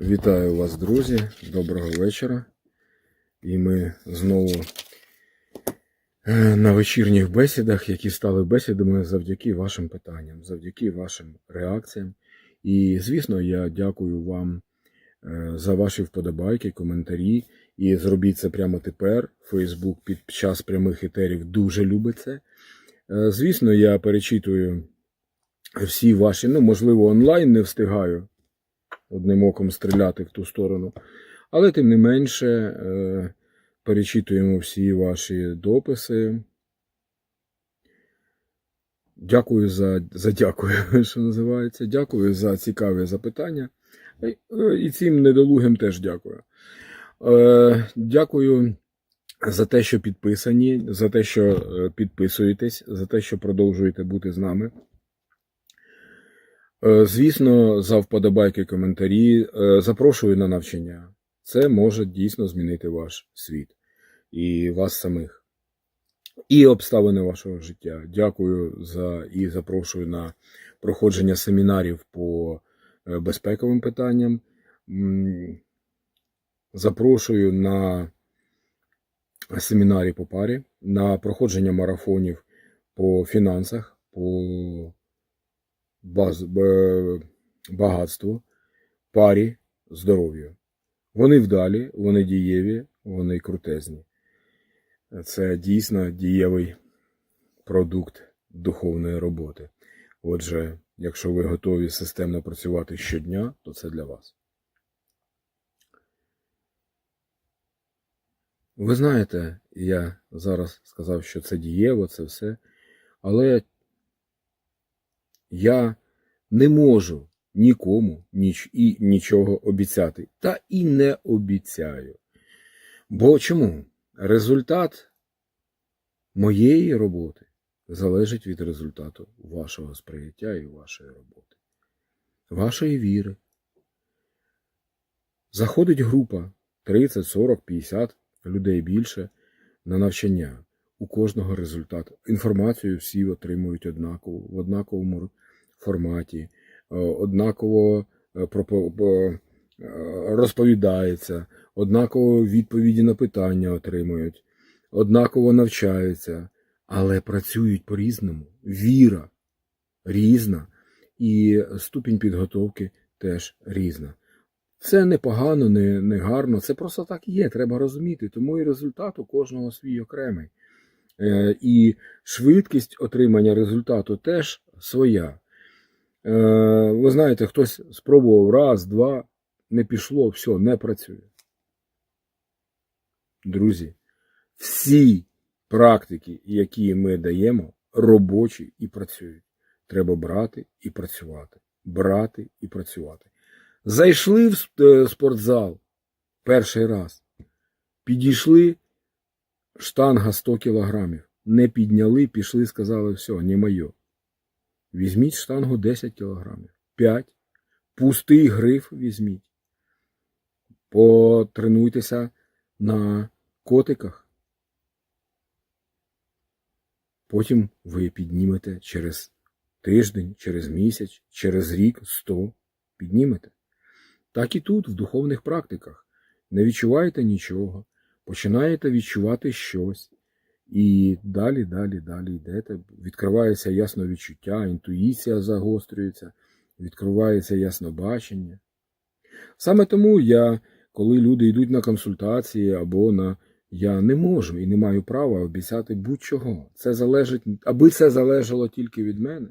Вітаю вас, друзі. Доброго вечора. І ми знову е, на вечірніх бесідах, які стали бесідами завдяки вашим питанням, завдяки вашим реакціям. І, звісно, я дякую вам е, за ваші вподобайки, коментарі. І зробіть це прямо тепер. Фейсбук під час прямих етерів дуже любить це. Е, Звісно, я перечитую всі ваші, ну, можливо, онлайн не встигаю одним оком стріляти в ту сторону. Але тим не менше е, перечитуємо всі ваші дописи. Дякую за, за дякую, що називається. Дякую за цікаві запитання. Е, І цим недолугим теж дякую. Е, Дякую за те, що підписані, за те, що підписуєтесь, за те, що продовжуєте бути з нами. Е, Звісно, за вподобайки коментарі. Е, Запрошую на навчання. Це може дійсно змінити ваш світ і вас самих, і обставини вашого життя. Дякую за і запрошую на проходження семінарів по е, безпековим питанням. Запрошую на семінарі по парі, на проходження марафонів по фінансах, по баз, б- багатству, парі, здоров'ю. Вони вдалі, вони дієві, вони крутезні. Це дійсно дієвий продукт духовної роботи. Отже, якщо ви готові системно працювати щодня, то це для вас. Ви знаєте, я зараз сказав, що це дієво, це все, але я не можу нікому ніч, і нічого обіцяти. Та і не обіцяю. Бо чому? Результат моєї роботи залежить від результату вашого сприйняття і вашої роботи, вашої віри. Заходить група 30, 40, 50 людей більше на навчання. У кожного результат. Інформацію всі отримують однаково, в однаковому форматі, е, однаково е, е, розповідається, однаково відповіді на питання отримують, однаково навчаються, але працюють по-різному. Віра різна, і ступінь підготовки теж різна. Це не погано, не, не гарно, це просто так є, треба розуміти. Тому і результат у кожного свій окремий. І швидкість отримання результату теж своя. Е, ви знаєте, хтось спробував раз, два, не пішло, все, не працює. Друзі, всі практики, які ми даємо, робочі і працюють. Треба брати і працювати. Брати і працювати. Зайшли в е, спортзал перший раз, підійшли штанга 100 кілограмів, не підняли, пішли, сказали, все, не моє. Візьміть штангу 10 кілограмів, 5, пустий гриф візьміть. Потренуйтеся на котиках. Потім ви піднімете через тиждень, через місяць, через рік 100 піднімете. Так і тут, в духовних практиках. Не відчуваєте нічого, починаєте відчувати щось. І далі, далі, далі йдете. Відкривається ясно відчуття, інтуїція загострюється, відкривається яснобачення. Саме тому я, коли люди йдуть на консультації або на я не можу і не маю права обіцяти будь-чого. Це залежить, аби це залежало тільки від мене.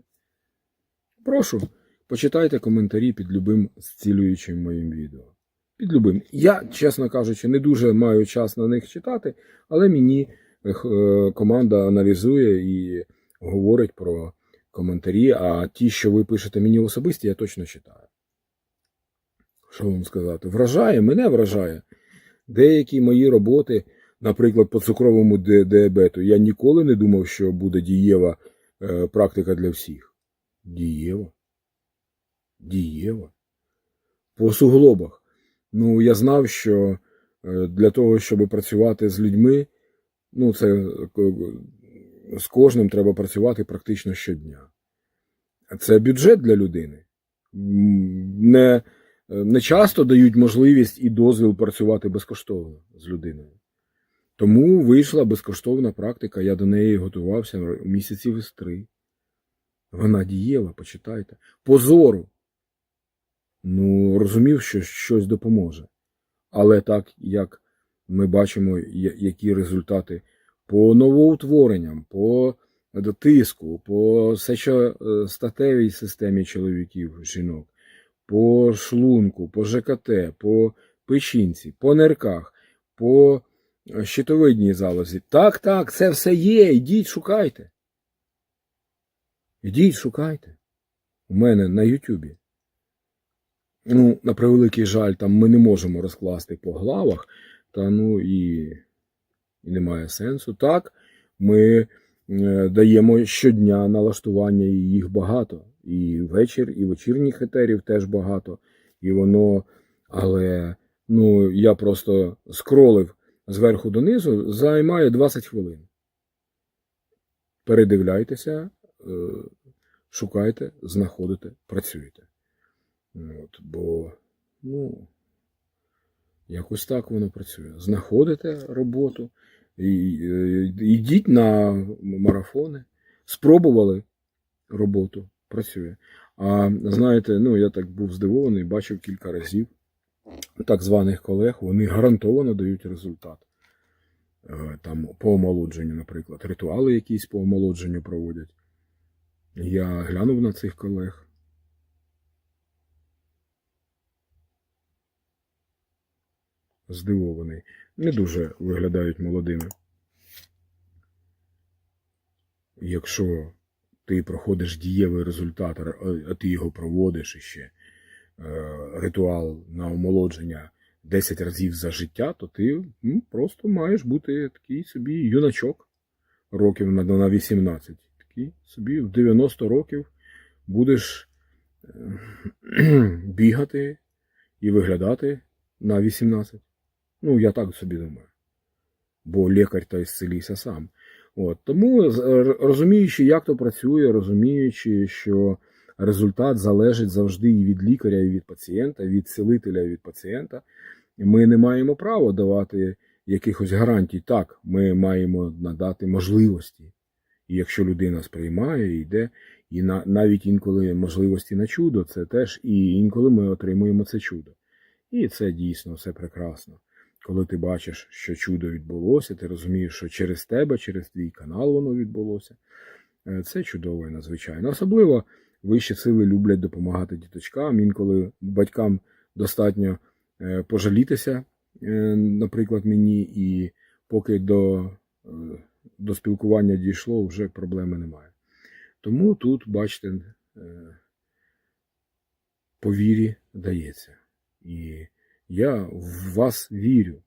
Прошу, почитайте коментарі під любим зцілюючим моїм відео. Під любим. Я, чесно кажучи, не дуже маю час на них читати, але мені команда аналізує і говорить про коментарі, а ті, що ви пишете мені особисті, я точно читаю. Що вам сказати? Вражає, мене вражає. Деякі мої роботи, наприклад, по цукровому діабету, я ніколи не думав, що буде дієва е, практика для всіх. Дієва. Дієва. По суглобах. Ну, я знав, що е, для того, щоб працювати з людьми, ну, це е, з кожним треба працювати практично щодня. Це бюджет для людини. Не не часто дають можливість і дозвіл працювати безкоштовно з людиною. Тому вийшла безкоштовна практика, я до неї готувався місяців із три. Вона дієва, почитайте. Позору. Ну, розумів, що щось допоможе. Але так, як ми бачимо, які результати по новоутворенням, по тиску, по сечостатевій системі чоловіків, жінок, по шлунку, по ЖКТ, по печінці, по нирках, по щитовидній залозі. Так, так, це все є. Ідіть, шукайте. Ідіть, шукайте. У мене на Ютубі. Ну, на превеликий жаль, там ми не можемо розкласти по главах, та ну і, і немає сенсу. Так, ми е, даємо щодня налаштування, і їх багато. І вечір, і вечірніх етерів теж багато. І воно, але ну, я просто скролив зверху донизу, займає 20 хвилин. Передивляйтеся, е, шукайте, знаходите, працюєте. От, бо, ну, якось так воно працює. Знаходите роботу, е, йдіть на марафони, спробували роботу, працює. А знаєте, ну я так був здивований, бачив кілька разів так званих колег, вони гарантовано дають результат. Е, Там по омолодженню, наприклад, ритуали якісь по омолодженню проводять. Я глянув на цих колег. Здивований. Не дуже виглядають молодими. Якщо ти проходиш дієвий результат, а ти його проводиш іще, е, ритуал на омолодження 10 разів за життя, то ти ну, просто маєш бути такий собі юначок років на, на 18. Такий собі в 90 років будеш е, бігати і виглядати на 18. Ну, я так собі думаю. Бо лікар та ісцелійся сам. От, тому, розуміючи, як то працює, розуміючи, що результат залежить завжди і від лікаря, і від пацієнта, від цілителя, і від пацієнта, ми не маємо права давати якихось гарантій. Так, ми маємо надати можливості. І якщо людина сприймає, йде, і на, навіть інколи можливості на чудо, це теж і інколи ми отримуємо це чудо. І це дійсно все прекрасно. Коли ти бачиш, що чудо відбулося, ти розумієш, що через тебе, через твій канал воно відбулося. Е, Це чудово і надзвичайно. Особливо вищі сили люблять допомагати діточкам. Інколи батькам достатньо е, пожалітися, е, наприклад, мені, і поки до, до спілкування дійшло, вже проблеми немає. Тому тут, бачите, е, по вірі дається. І я в вас вірю.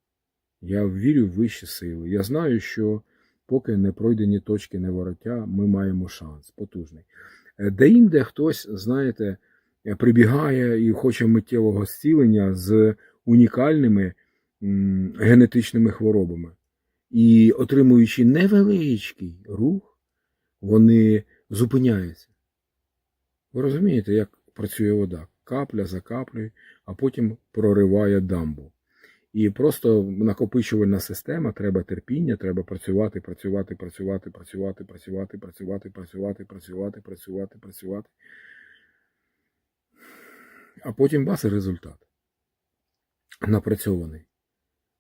Я вірю в вищі сили. Я знаю, що поки не пройдені точки невороття, ми маємо шанс потужний. Е, Де-інде хтось, знаєте, е, прибігає і хоче миттєвого зцілення з унікальними генетичними хворобами. І отримуючи невеличкий рух, вони зупиняються. Ви розумієте, як працює вода? Капля за каплею, а потім прориває дамбу. І просто накопичувальна система, треба терпіння, треба працювати, працювати, працювати, працювати, працювати, працювати, працювати, працювати, працювати, працювати. А потім бас і результат. Напрацьований.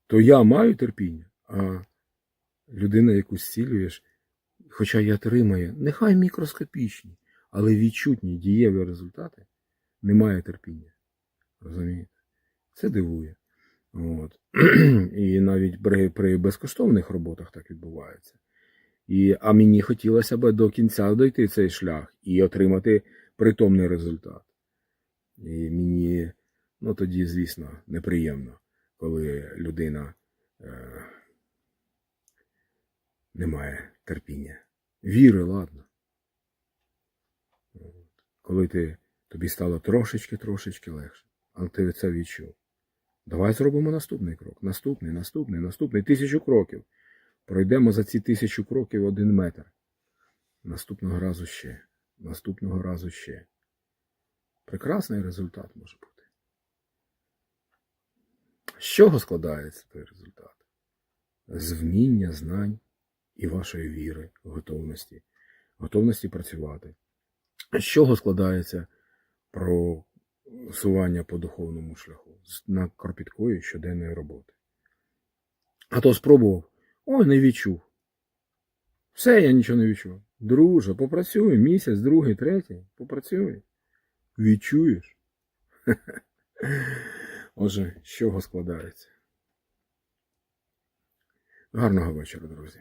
То я маю терпіння, а людина, яку зцілюєш, хоча й отримає, нехай мікроскопічні, але відчутні дієві результати, немає терпіння. Розумієте? Це дивує. От. І навіть при, при безкоштовних роботах так відбувається. І, а мені хотілося б до кінця дойти цей шлях і отримати притомний результат. І мені, ну тоді, звісно, неприємно, коли людина е, не має терпіння. Віри, ладно. Коли ти, тобі стало трошечки-трошечки легше, але ти це відчув. Давай зробимо наступний крок. Наступний, наступний, наступний. Тисячу кроків. Пройдемо за ці тисячу кроків один метр. Наступного разу ще. Наступного разу ще. Прекрасний результат може бути. З чого складається той результат? З вміння, знань і вашої віри, готовності, готовності працювати. З чого складається просування по духовному шляху? На кропіткої щоденної роботи. А то спробував, ой, не відчув. Все, я нічого не відчув. Друже, попрацюй місяць, другий, третій, попрацюй. Відчуєш? Отже, з чого складається? Гарного вечора, друзі.